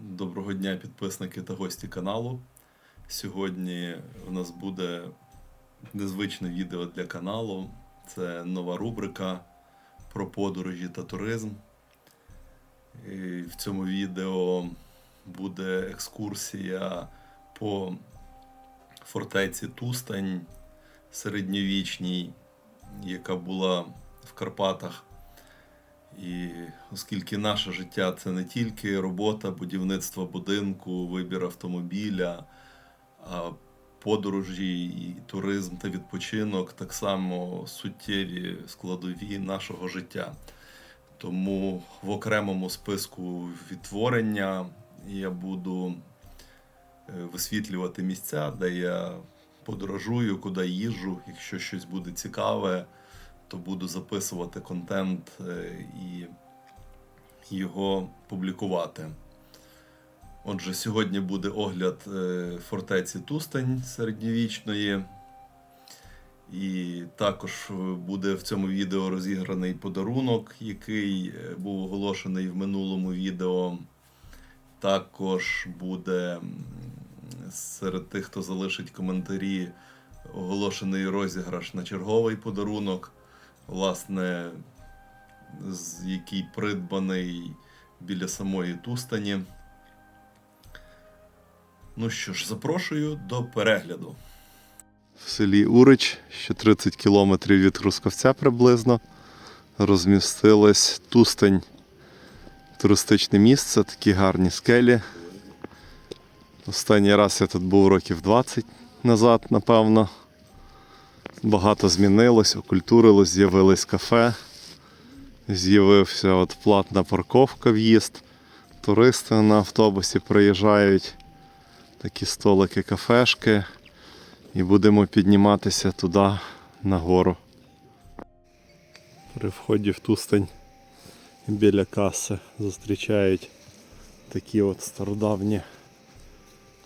Доброго дня, підписники та гості каналу. Сьогодні у нас буде незвичне відео для каналу. Це нова рубрика про подорожі та туризм. І в цьому відео буде екскурсія по фортеці Тустань середньовічній, яка була в Карпатах. І оскільки наше життя це не тільки робота, будівництво будинку, вибір автомобіля, подорожі, і туризм та відпочинок так само суттєві складові нашого життя. Тому в окремому списку відтворення я буду е, висвітлювати місця, де я подорожую, куди їжджу. Якщо щось буде цікаве, то буду записувати контент е, і його публікувати. Отже, сьогодні буде огляд е, фортеці Тустань середньовічної. І також е, буде в цьому відео розіграний подарунок, який був оголошений в минулому відео. Також буде серед тих, хто залишить коментарі, оголошений розіграш на черговий подарунок власне, який придбаний біля самої Тустані. Ну що ж, запрошую до перегляду. В селі Урич, ще 30 кілометрів від Трускавця приблизно, розмістилась Тустань. Туристичне місце, такі гарні скелі. Останній раз я тут був років 20 назад, напевно. Багато змінилось, окультурилось, з'явились кафе, з'явився от платна парковка в'їзд. Туристи на автобусі приїжджають, такі столики, кафешки. І будемо підніматися туди нагору. При вході в Тустань біля каси зустрічають такі от стародавні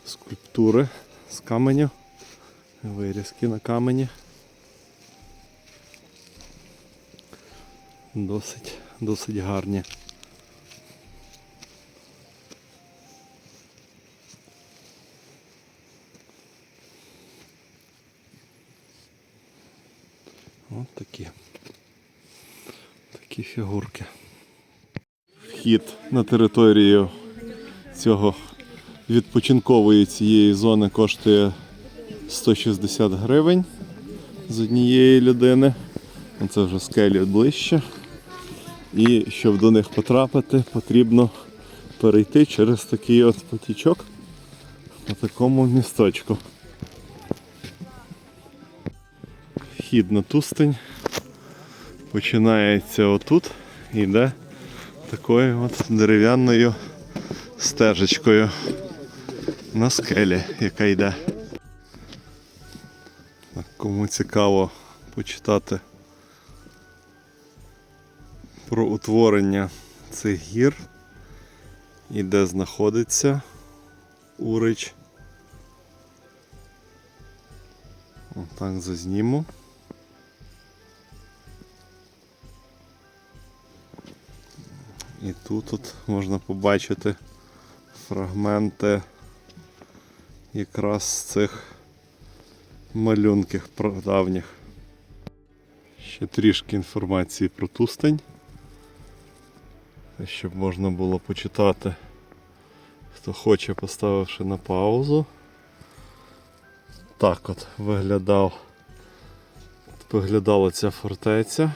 скульптури з каменю, вирізки на камені. Досить, досить гарні. От такі. Такі фігурки. Вхід на територію цього відпочинкової цієї зони коштує 160 гривень з однієї людини. Це вже скелі ближче. І щоб до них потрапити, потрібно перейти через такий от потічок по такому місточку. Вхід на тустень починається отут і йде такою от дерев'яною стежечкою на скелі, яка йде. Кому цікаво почитати про утворення цих гір і де знаходиться Урич. Отак зазніму. І тут от можна побачити фрагменти якраз з цих малюнків давніх. Ще трішки інформації про Тустань. Щоб можна було почитати, хто хоче, поставивши на паузу. Так от виглядав, виглядала ця фортеця.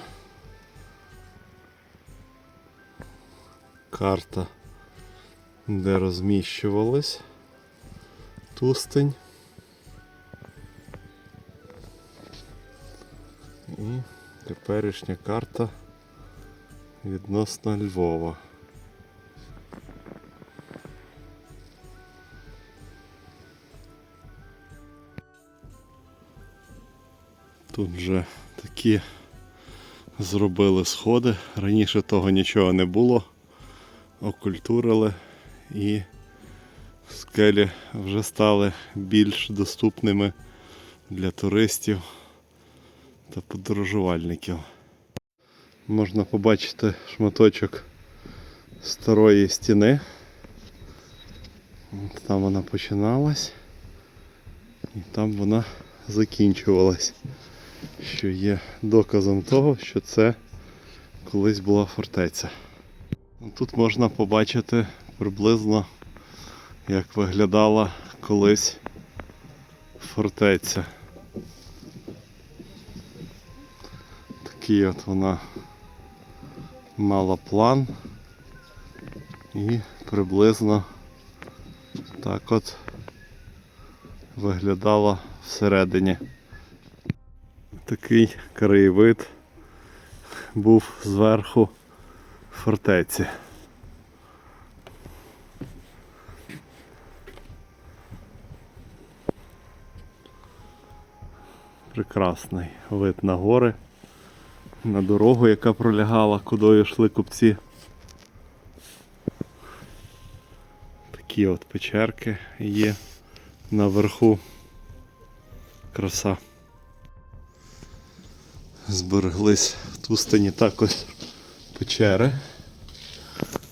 Карта, де розміщувалась Тустень. І теперішня карта відносно Львова. Тут вже такі зробили сходи. Раніше того нічого не було. Окультурили і скелі вже стали більш доступними для туристів та подорожувальників. Можна побачити шматочок старої стіни От Там вона починалась. І там вона закінчувалась. Що є доказом того, що це колись була фортеця. Тут можна побачити приблизно, як виглядала колись фортеця. Такий от вона мала план і приблизно так от виглядала всередині. Такий краєвид був зверху фортеці. Прекрасний вид на гори, на дорогу, яка пролягала, кудою йшли купці. Такі от печерки є наверху. Краса. Збереглись в Тустані також печери.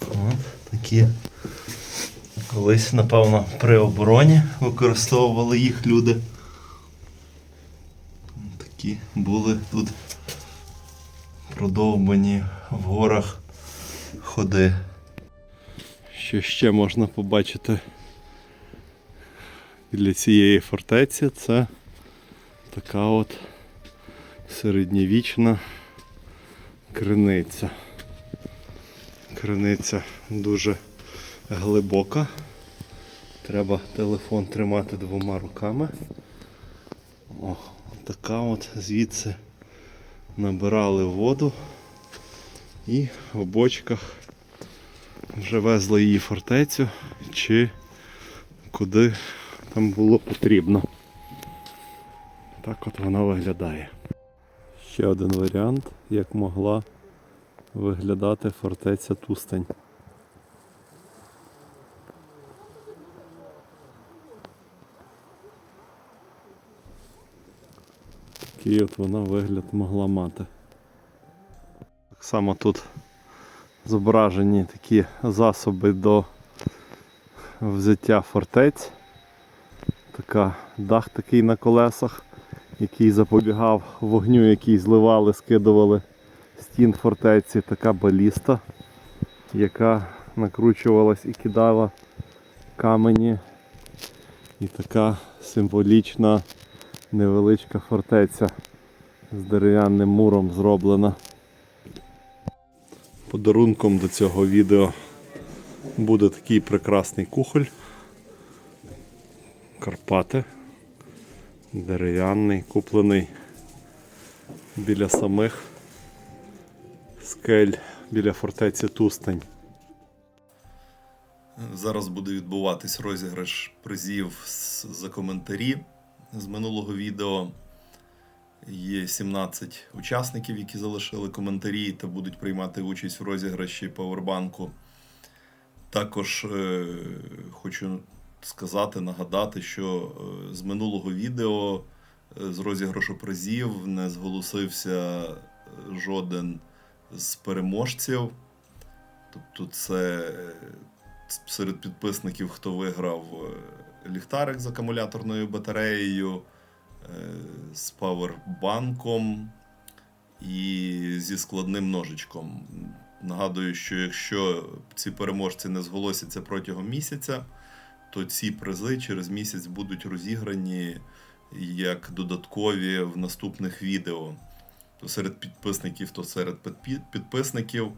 От такі. Колись, напевно, при обороні використовували їх люди. Такі були тут продовбані в горах ходи. Що ще можна побачити біля цієї фортеці, це така от середньовічна криниця. Криниця дуже глибока. Треба телефон тримати двома руками. О, така от звідси набирали воду і в бочках вже везли її фортецю чи куди там було потрібно. Так от вона виглядає. Ще один варіант, як могла виглядати фортеця Тустань. Такий от вона вигляд могла мати. Так само тут зображені такі засоби до взяття фортець. Така дах такий на колесах, який запобігав вогню, який зливали, скидували стін фортеці. Така баліста, яка накручувалась і кидала камені. І така символічна невеличка фортеця з дерев'яним муром зроблена. Подарунком до цього відео буде такий прекрасний кухоль. Карпати. Дерев'яний, куплений біля самих скель біля фортеці Тустань. Зараз буде відбуватись розіграш призів за коментарі з минулого відео. Є 17 учасників, які залишили коментарі та будуть приймати участь в розіграші павербанку. Також е, хочу сказати, нагадати, що е, з минулого відео е, з розіграшу призів не зголосився е, жоден з переможців. Тобто, це серед підписників, хто виграв ліхтарик з акумуляторною батареєю, е, з павербанком і зі складним ножичком. Нагадую, що якщо ці переможці не зголосяться протягом місяця, то ці призи через місяць будуть розіграні як додаткові в наступних відео. То серед підписників, то серед підписників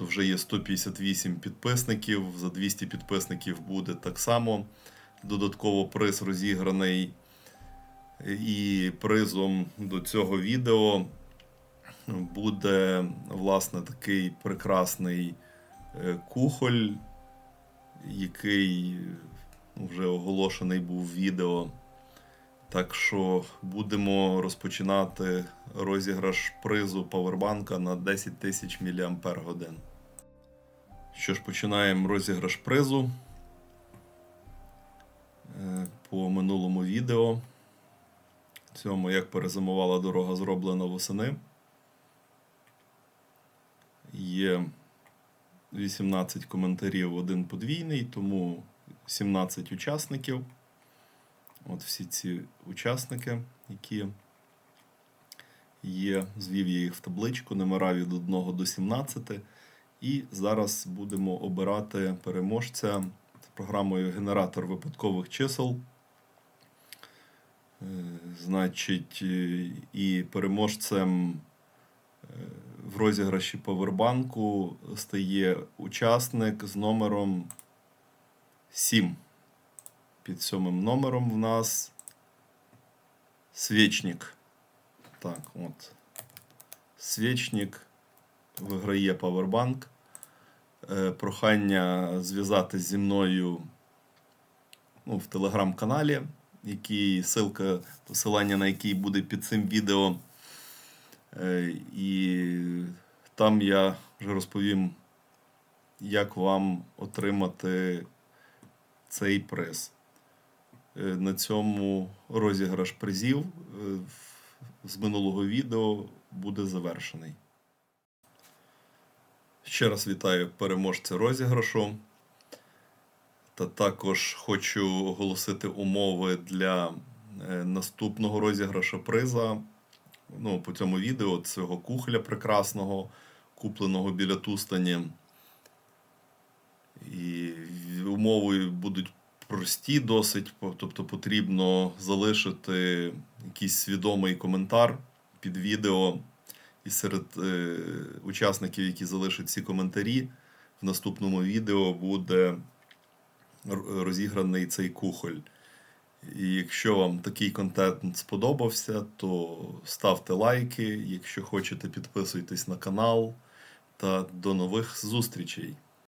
то вже є 158 підписників. За 200 підписників буде так само додатково приз розіграний. І призом до цього відео буде власне такий прекрасний е, кухоль, який ну, вже оголошений був відео. Так що будемо розпочинати розіграш призу павербанка на 10 тисяч мАч. Що ж, починаємо розіграш призу відео. Цьому як перезимувала дорога зроблена восени. Є 18 коментарів, один подвійний, тому 17 учасників. От всі ці учасники, які є, звів я їх в табличку, номера від 1 до 17. І зараз будемо обирати переможця з програмою Генератор випадкових чисел. Е, Значить, е, і переможцем е, в розіграші Повербанку стає учасник з номером 7. Під сьомим номером в нас Свічник. Так, от. Свічник виграє. Е, Прохання зв'язатись зі мною ну, в телеграм-каналі, який ссылка, посилання на який буде під цим відео. Е, І там я вже розповім, як вам отримати цей приз. Е, На цьому розіграш призів е, з минулого відео буде завершений. Ще раз вітаю переможця розіграшу. Та також хочу оголосити умови для е, наступного розіграшу приза. Ну, по цьому відео цього кухля прекрасного, купленого біля Тустані. І умови будуть прості досить, тобто потрібно залишити якийсь свідомий коментар під відео. І серед е, учасників, які залишать ці коментарі, в наступному відео буде розіграний цей кухоль. І якщо вам такий контент сподобався, то ставте лайки. Якщо хочете, підписуйтесь на канал. Та до нових зустрічей!